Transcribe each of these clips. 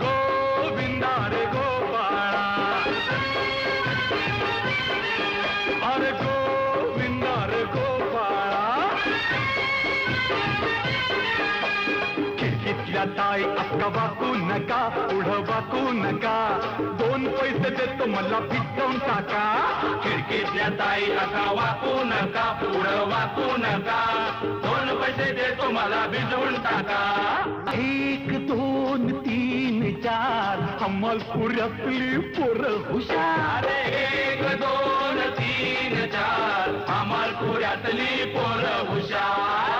गोविंदा रे गोपाळा अरे गोविंदा रे गोपाळा खिडकीतल्या ताई अक्का वाकू नका पुढं वाकू नका दोन पैसे देतो मला भिजवून टाका खिडकीतल्या ताई अक्का वाकू नका पुढं वाकू नका दोन पैसे देतो मला भिजवून टाका. एक दोन तीन चार अमलपुरातली पोरं हुशार. एक दोन तीन चार अमलपुरातली पोरं हुशार.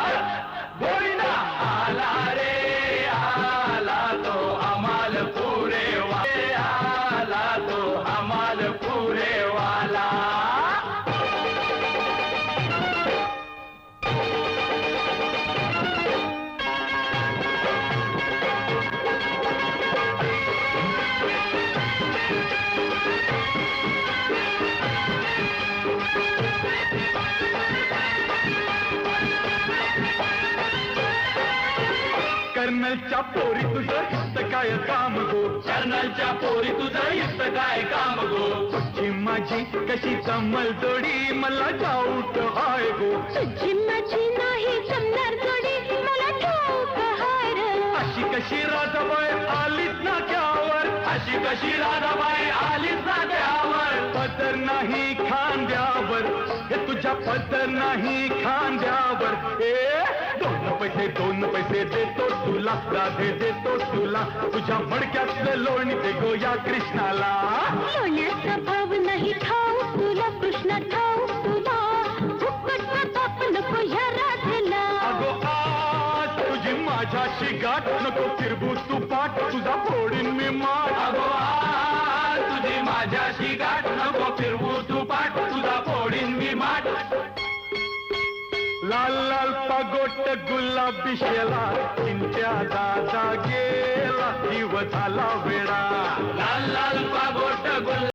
कर्नलच्या पोरी तुझं इथं काय काम गो? कर्नलच्या पोरी तुझं इथं काय काम गो? तुझी माझी कशी कमल जोडी मला ठाऊक हाय गो? तुझी माझी नाही जमणार जोडी मला ठाऊक हाय. अशी कशी राधाबाई आलीच ना त्यावर? अशी कशी राधाबाई आलीच ना त्यावर? पदर नाही खांद्यावर. हे तुझ्या पदर नाही खांद्यावर. ए दोन पैसे दोन पैसे देतो तुला राधे देतो तुला. तुझ्या मडक्यातलं लोणी दे या कृष्णाला. लोण्याचा भाव नाही तुला कृष्ण ठाऊक तुला. नको ह्या राधेला. अगो तुझी माझ्याशी गाठ नको फिरबू तू पाठ. तुझा फोडीन मी माठ. अगो तुझी माझ्याशी गाठ लाल पगोट गुलाबी शेला चिंच्या दादा गेला जीव झाला वेळा. लाल लाल पगोट गुलाबी